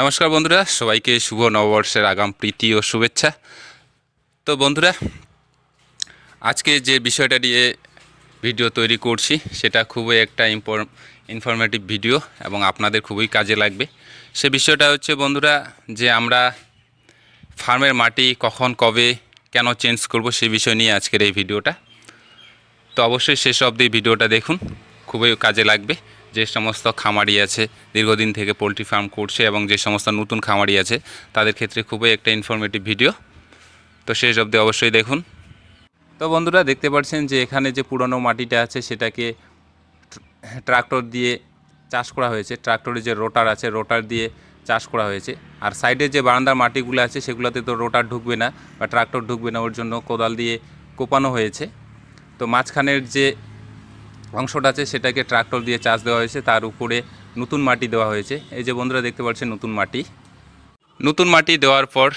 নমস্কার বন্ধুরা, সবাইকে শুভ নববর্ষের আগাম প্রীতি ও শুভেচ্ছা। তো বন্ধুরা, আজকে যে বিষয়টা নিয়ে ভিডিও তৈরি করছি, সেটা খুবই একটা ইনফরমেটিভ ভিডিও এবং আপনাদের খুবই কাজে লাগবে। সে বিষয়টা হচ্ছে বন্ধুরা, যে আমরা ফার্মের মাটি কখন, কবে, কেন চেঞ্জ করব, সে বিষয় নিয়ে আজকের এই ভিডিওটা। তো অবশ্যই শেষ অবধি ভিডিওটা দেখুন, খুবই কাজে লাগবে। যে সমস্ত খামারি আছে, দীর্ঘদিন থেকে পোলট্রি ফার্ম করছে এবং যে সমস্ত নতুন খামারি আছে, তাদের ক্ষেত্রে খুবই একটা ইনফরমেটিভ ভিডিও তো শেষ অবধি অবশ্যই দেখুন। তো বন্ধুরা, দেখতে পাচ্ছেন যে এখানে যে পুরনো মাটিটা আছে, সেটাকে ট্রাক্টর দিয়ে চাষ করা হয়েছে। ট্রাক্টরের যে রোটার আছে, রোটার দিয়ে চাষ করা হয়েছে। আর সাইডে যে বারান্দার মাটিগুলো আছে, সেগুলোতে তো রোটার ঢুকবে না বা ট্রাক্টর ঢুকবে না, ওর জন্য কোদাল দিয়ে কোপানো হয়েছে। তো মাঝখানের যে অংশটা আছে, সেটাকে ট্রাক্টর দিয়ে চাষ দেওয়া হয়েছে, তার উপরে নতুন মাটি দেওয়া হয়েছে। এই যে বন্ধুরা দেখতে পাচ্ছেন নতুন মাটি। নতুন মাটি দেওয়ার পর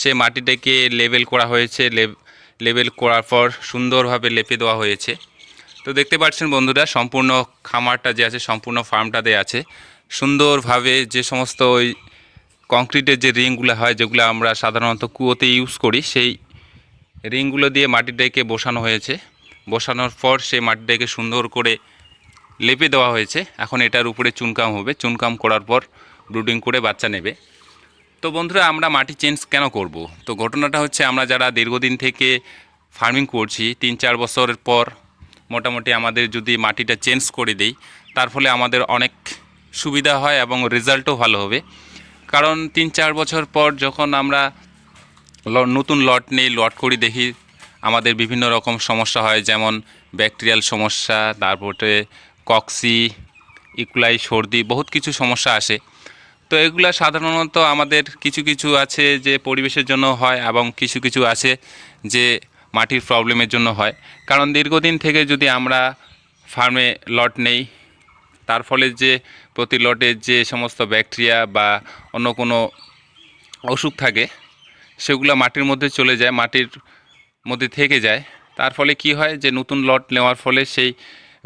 সে মাটিটাকে লেবেল করা হয়েছে লেবেল করার পর সুন্দরভাবে লেপে দেওয়া হয়েছে। তো দেখতে পাচ্ছেন বন্ধুরা, সম্পূর্ণ খামারটা যে আছে, সম্পূর্ণ ফার্মটাতে আছে। সুন্দরভাবে যে সমস্ত ওই কংক্রিটের যে রিংগুলো হয়, যেগুলো আমরা সাধারণত কুয়োতে ইউজ করি, সেই রিংগুলো দিয়ে মাটিটাকে বসানো হয়েছে। বসানোর পর সেই মাটিটাকে সুন্দর করে লেপে দেওয়া হয়েছে। এখন এটার উপরে চুনকাম হবে। চুনকাম করার পর ব্রুডিং করে বাচ্চা নেবে। তো বন্ধুরা, আমরা মাটি চেঞ্জ কেন করব? তো ঘটনাটা হচ্ছে, আমরা যারা দীর্ঘদিন থেকে ফার্মিং করছি, তিন চার বছরের পর মোটামুটি আমাদের যদি মাটিটা চেঞ্জ করে দেই, তার ফলে আমাদের অনেক সুবিধা হয় এবং রেজাল্টও ভালো হবে। কারণ তিন চার বছর পর যখন আমরা নতুন লট নেই, লট করি দেখি আমাদের বিভিন্ন রকম সমস্যা হয়, যেমন ব্যাকটেরিয়াল সমস্যা, তারপরে কক্সি, ইকুলাই, সর্দি, বহুত কিছু সমস্যা আসে। তো এগুলা সাধারণত আমাদের কিছু কিছু আছে যে পরিবেশের জন্য হয় এবং কিছু কিছু আছে যে মাটির প্রবলেমের জন্য হয়। কারণ দীর্ঘদিন থেকে যদি আমরা ফার্মে লট নেই, তার ফলে যে প্রতি লটে যে সমস্ত ব্যাকটেরিয়া বা অন্য কোনো অসুখ থাকে, সেগুলো মাটির মধ্যে চলে যায়। মাটির মধ্যে থেকে যায়। তার ফলে কি হয় যে, নতুন লট নেওয়ার ফলে সেই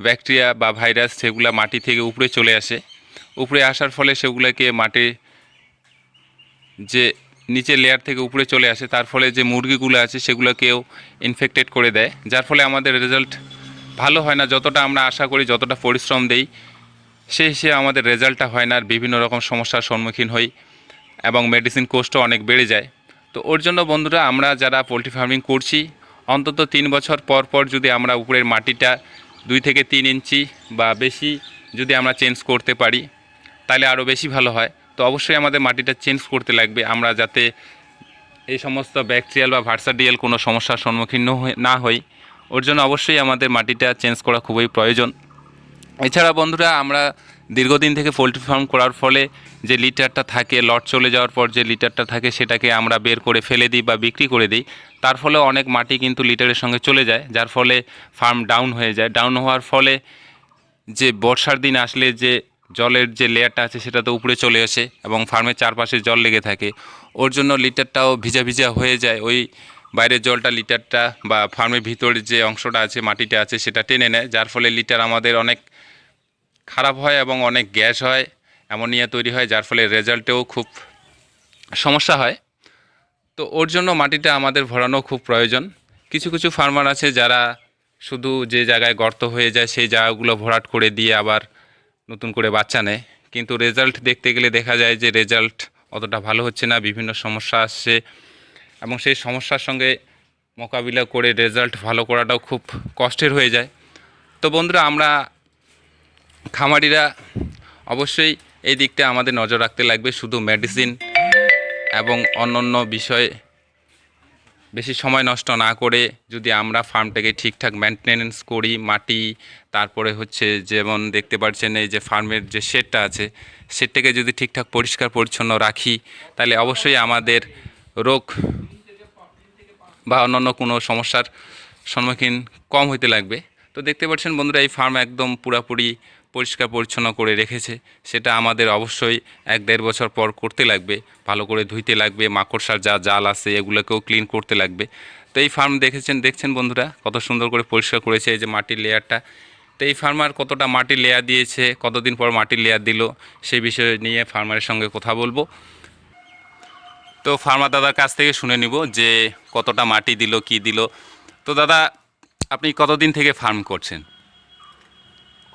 ব্যাকটেরিয়া বা ভাইরাস সেগুলো মাটি থেকে উপরে চলে আসে উপরে আসার ফলে সেগুলোকে মাটি যে নিচের লেয়ার থেকে উপরে চলে আসে, তার ফলে যে মুরগিগুলো আছে সেগুলোকেও ইনফেক্টেড করে দেয়। যার ফলে আমাদের রেজাল্ট ভালো হয় না। যতটা আমরা আশা করি, যতটা পরিশ্রম দেই, সে হিসেবে আমাদের রেজাল্টটা হয় না। আর বিভিন্ন রকম সমস্যার সম্মুখীন হই এবং মেডিসিন কোস্টও অনেক বেড়ে যায়। তো ওর জন্য বন্ধুরা আমরা যারা পোলট্রি ফার্মিং করছি, অন্তত তিন বছর পর পর যদি আমরা উপরের মাটিটা দুই থেকে তিন ইঞ্চি বা বেশি যদি আমরা চেঞ্জ করতে পারি, তাহলে আরও বেশি ভালো হয়। তো অবশ্যই আমাদের মাটিটা চেঞ্জ করতে লাগবে। আমরা যাতে এই সমস্ত ব্যাকটেরিয়াল বা ভার্সাডিয়াল কোনো সমস্যার সম্মুখীন ন হই। ওর জন্য অবশ্যই আমাদের মাটিটা চেঞ্জ করা খুবই প্রয়োজন। এছাড়া বন্ধুরা আমরা দীর্ঘদিন থেকে পোলট্রি ফার্ম করার ফলে যে লিটারটা থাকে, লট চলে যাওয়ার পর যে লিটারটা থাকে সেটাকে আমরা বের করে ফেলে দিই বা বিক্রি করে দিই। তার ফলে অনেক মাটি কিন্তু লিটারের সঙ্গে চলে যায়, যার ফলে ফার্ম ডাউন হয়ে যায়। ডাউন হওয়ার ফলে যে বর্ষার দিন আসলে যে জলের যে লেয়ারটা আছে সেটা তো উপরে চলে আসে এবং ফার্মের চারপাশে জল লেগে থাকে। ওর জন্য লিটারটাও ভিজা ভিজা হয়ে যায়। ওই বাইরের জলটা লিটারটা বা ফার্মের ভিতরে যে অংশটা আছে, মাটিটা আছে সেটা টেনে নেয়, যার ফলে লিটার আমাদের অনেক খারাপ হয় এবং অনেক গ্যাস হয়, অ্যামোনিয়া তৈরি হয়, যার ফলে রেজাল্টেও খুব সমস্যা হয়। তো ওর জন্য মাটিটা আমাদের ভরানো খুব প্রয়োজন। কিছু কিছু ফার্মার আছে যারা শুধু যে জায়গায় গর্ত হয়ে যায়, সেই জায়গাগুলো ভরাট করে দিয়ে আবার নতুন করে বাচ্চা নেয়। কিন্তু রেজাল্ট দেখতে গেলে দেখা যায় যে রেজাল্ট অতটা ভালো হচ্ছে না, বিভিন্ন সমস্যা আসছে এবং সেই সমস্যার সঙ্গে মোকাবিলা করে রেজাল্ট ভালো করাটাও খুব কষ্টের হয়ে যায়। তো বন্ধুরা, আমরা খামারিরা অবশ্যই এই দিকটা আমাদের নজর রাখতে লাগবে, শুধু মেডিসিন এবং অন্যান্য বিষয়ে বেশি সময় নষ্ট না করে যদি আমরা ফার্মটাকে ঠিকঠাক মেনটেনেন্স করি, মাটি, তারপরে হচ্ছে যেমন দেখতে পাচ্ছেন এই যে ফার্মের যে শেডটা আছে শেডটাকে যদি ঠিকঠাক পরিষ্কার পরিচ্ছন্ন রাখি, তাহলে অবশ্যই আমাদের রোগ বা অন্যান্য কোনো সমস্যার সম্মুখীন কম হইতে লাগবে। তো দেখতে পাচ্ছেন বন্ধুরা, এই ফার্ম একদম পুরাপুরি পরিষ্কার পরিচ্ছন্ন করে রেখেছে, সেটা আমাদের অবশ্যই এক দেড় বছর পর করতে লাগবে, ভালো করে ধুইতে লাগবে, মাকড়সার যা জাল আছে এগুলোকেও ক্লিন করতে লাগবে। তো এই ফার্ম দেখেছেন, দেখছেন বন্ধুরা, কত সুন্দর করে পরিষ্কার করেছে এই যে মাটির লেয়ারটা। তো এই ফার্মার কতটা মাটির লেয়ার দিয়েছে, কতদিন পর মাটির লেয়ার দিল, সেই বিষয়ে নিয়ে ফার্মারের সঙ্গে কথা বলব। তো ফার্মার দাদার কাছ থেকে শুনে নিব যে কতটা মাটি দিল, কি দিল। তো দাদা, আপনি কতদিন থেকে ফার্ম করছেন?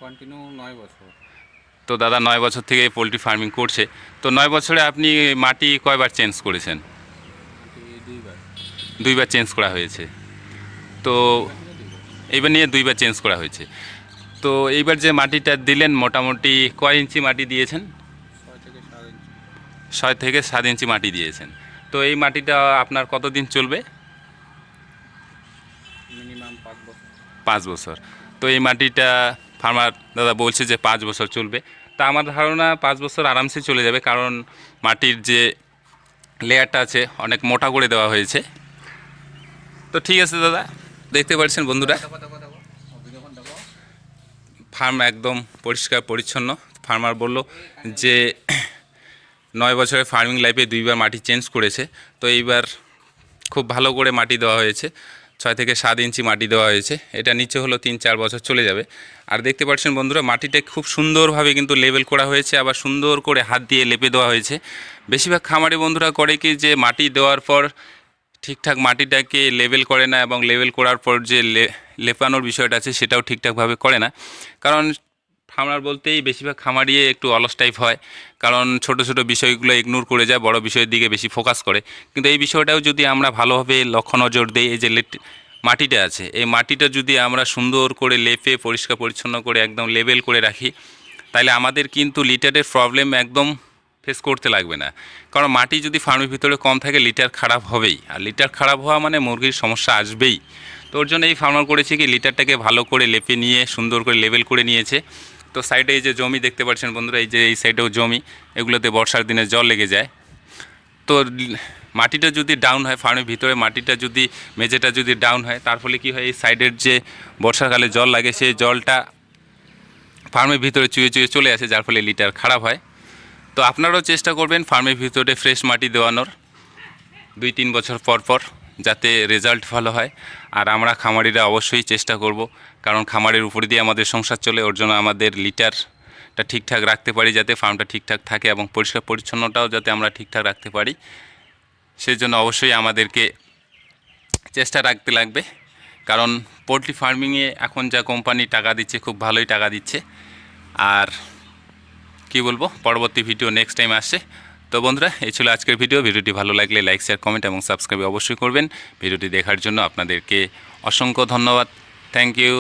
কন্টিনিউ নয় বছর। তো দাদা নয় বছর থেকে পোলট্রি ফার্মিং করছে। তো নয় বছরে আপনি মাটি কয়বার চেঞ্জ করেছেন? দুইবার। দুইবার চেঞ্জ করা হয়েছে। তো এইবার নিয়ে দুইবার চেঞ্জ করা হয়েছে। তো এইবার যে মাটিটা দিলেন মোটামুটি কয় ইঞ্চি মাটি দিয়েছেন? ছয় থেকে সাত ইঞ্চি। ছয় থেকে সাত ইঞ্চি মাটি দিয়েছেন। তো এই মাটিটা আপনার কতদিন চলবে? মিনিমাম পাঁচ বছর। পাঁচ বছর। তো এই মাটিটা ফার্মার দাদা বলছে যে পাঁচ বছর চলবে। তা আমার ধারণা পাঁচ বছর আরামসে চলে যাবে কারণ মাটির যে লেয়ারটা আছে অনেক মোটা করে দেওয়া হয়েছে। তো ঠিক আছে দাদা, দেখতে পাচ্ছেন বন্ধুরা। ফার্ম একদম পরিষ্কার পরিচ্ছন্ন। ফার্মার বলল যে নয় বছরের ফার্মিং লাইফে দুইবার মাটি চেঞ্জ করেছে। তো এইবার খুব ভালো করে মাটি দেওয়া হয়েছে। ছয় থেকে সাত ইঞ্চি মাটি দেওয়া হয়েছে। এটা নিচে হলো তিন চার বছর চলে যাবে। আর দেখতে পাচ্ছেন বন্ধুরা, মাটিটা খুব সুন্দরভাবে কিন্তু লেবেল করা হয়েছে, আবার সুন্দর করে হাত দিয়ে লেপে দেওয়া হয়েছে। বেশিরভাগ খামারে বন্ধুরা করে কি যে মাটি দেওয়ার পর ঠিকঠাক মাটিটাকে লেবেল করে না এবং লেবেল করার পর যে লেপানোর বিষয়টা আছে সেটাও ঠিকঠাকভাবে করে না। কারণ খামার বলতেই বেশিরভাগ খামারিয়ে একটু অলস টাইপ হয়, কারণ ছোট ছোট বিষয়গুলো ইগনোর করে যায়, বড় বিষয়ের দিকে বেশি ফোকাস করে। কিন্তু এই বিষয়টাও যদি আমরা ভালোভাবে লক্ষ্য নজর দিই, এই যে লেট- মাটিটা আছে, এই মাটিটা যদি আমরা সুন্দর করে লেপে, পরিষ্কার পরিচ্ছন্ন করে একদম লেভেল করে রাখি, তাহলে আমাদের কিন্তু লিটারের প্রবলেম একদম ফেস করতে লাগবে না। কারণ মাটি যদি ফার্মের ভিতরে কম থাকে লিটার খারাপ হবেই। আর লিটার খারাপ হওয়া মানে মুরগির সমস্যা আসবেই। তো ওর জন্য এই ফার্মার করেছে কি লিটারটাকে ভালো করে লেপে নিয়ে, সুন্দর করে লেবেল করে নিয়েছে। তো সাইডে এই যে জমি দেখতে পাচ্ছেন বন্ধুরা, এই যে এই সাইডেও জমি, এগুলোতে বর্ষার দিনে জল লেগে যায়। তো মাটিটা যদি ডাউন হয় ফার্মের ভিতরে মাটিটা যদি, মেঝেটা যদি ডাউন হয়, তার ফলে কী হয়, এই সাইডের যে বর্ষাকালে জল লাগে, সেই জলটা ফার্মের ভিতরে চুয়ে চুয়ে চলে আসে, যার ফলে লিটার খারাপ হয়। তো আপনারাও চেষ্টা করবেন ফার্মের ভিতরে ফ্রেশ মাটি দেওয়ানোর। দুই, তিন বছর পর পর। যাতে রেজাল্ট ভালো হয়। আর আমরা খামারিরা অবশ্যই চেষ্টা করব, কারণ খামারের উপর দিয়ে আমাদের সংসার চলে, ওর জন্য আমাদের লিটারটা ঠিকঠাক রাখতে পারি যাতে ফার্মটা ঠিকঠাক থাকে এবং পরিষ্কার পরিচ্ছন্নটাও যাতে আমরা ঠিকঠাক রাখতে পারি। সেই জন্য অবশ্যই আমাদেরকে চেষ্টা রাখতে লাগবে, কারণ পোলট্রি ফার্মিংয়ে এখন যা কোম্পানি টাকা দিচ্ছে, খুব ভালোই টাকা দিচ্ছে। আর কি বলব, পরবর্তী ভিডিও নেক্সট টাইম আসছে তো বন্ধুরা, এই ছিল আজকের ভিডিও। ভিডিওটি ভালো লাগলে লাইক শেয়ার কমেন্ট এবং সাবস্ক্রাইব অবশ্যই করবেন। ভিডিওটি দেখার জন্য আপনাদেরকে অসংখ্য ধন্যবাদ। Thank you